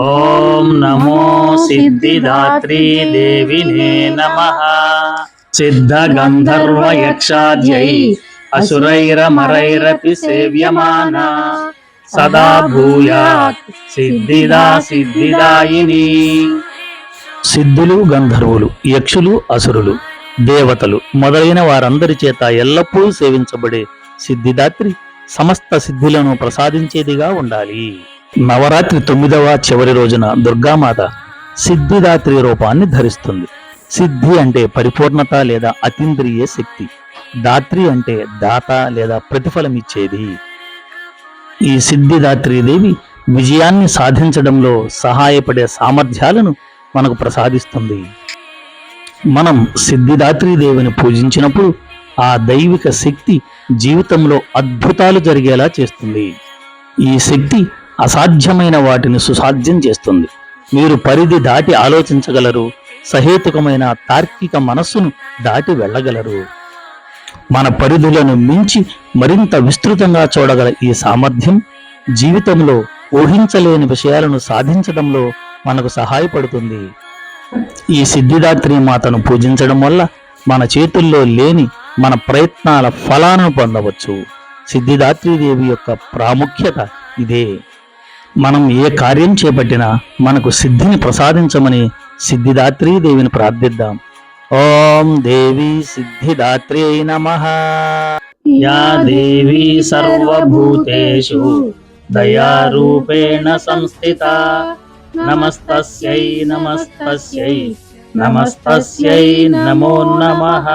ఓం నమో సిద్ధిదాత్రీ దేవినే నమ. సిద్ధ గంధర్వ యక్షాద్యై అసురైరమరైరపి సేవ్యమాన. సదా భూయాత్ సిద్ధిదా సిద్ధిదాయిని. సిద్ధులు గంధర్వులు యక్షులు అసురులు దేవతలు మొదలైన వారందరి చేత ఎల్లప్పుడూ సేవించబడే సిద్ధిదాత్రి సమస్త సిద్ధులను ప్రసాదించేదిగా ఉండాలి. నవరాత్రి తొమ్మిదవ చివరి రోజున దుర్గామాత సిద్ధిదాత్రి రూపాన్ని ధరిస్తుంది. సిద్ధి అంటే పరిపూర్ణత లేదా అతీంద్రియ శక్తి. దాత్రి అంటే దాత లేదా ప్రతిఫలం ఇచ్చేది ఈ సిద్ధిదాత్రి దేవి విజయాన్ని సాధించడంలో సహాయపడే సామర్థ్యాలను మనకు ప్రసాదిస్తుంది. మనం సిద్ధిదాత్రి దేవిని పూజించినప్పుడు ఆ దైవిక శక్తి జీవితంలో అద్భుతాలు జరిగేలా చేస్తుంది. ఈ శక్తి అసాధ్యమైన వాటిని సుసాధ్యం చేస్తుంది. మీరు పరిధి దాటి ఆలోచించగలరు. సహేతుకమైన తార్కిక మనస్సును దాటి వెళ్ళగలరు. మన పరిధులను మించి మరింత విస్తృతంగా చూడగల ఈ సామర్థ్యం జీవితంలో ఊహించలేని విషయాలను సాధించడంలో మనకు సహాయపడుతుంది. ఈ సిద్ధిదాత్రి మాతను పూజించడం వల్ల మన చేతుల్లో లేని మన ప్రయత్నాల ఫలాలను పొందవచ్చు. సిద్ధిదాత్రి దేవి యొక్క ప్రాముఖ్యత ఇదే. మనం ఏ కార్యం చేపట్టినా మనకు సిద్ధిని ప్రసాదించమని సిద్ధిదాత్రీ దేవిని ప్రార్థిద్దాం. ఓం దేవి సిద్ధిదాత్రి నమః. యా దేవి సర్వభూతేషు. దయారూపేణ సంస్థిత. నమస్తస్యై నమస్తస్యై. నమస్తస్యై నమో నమః.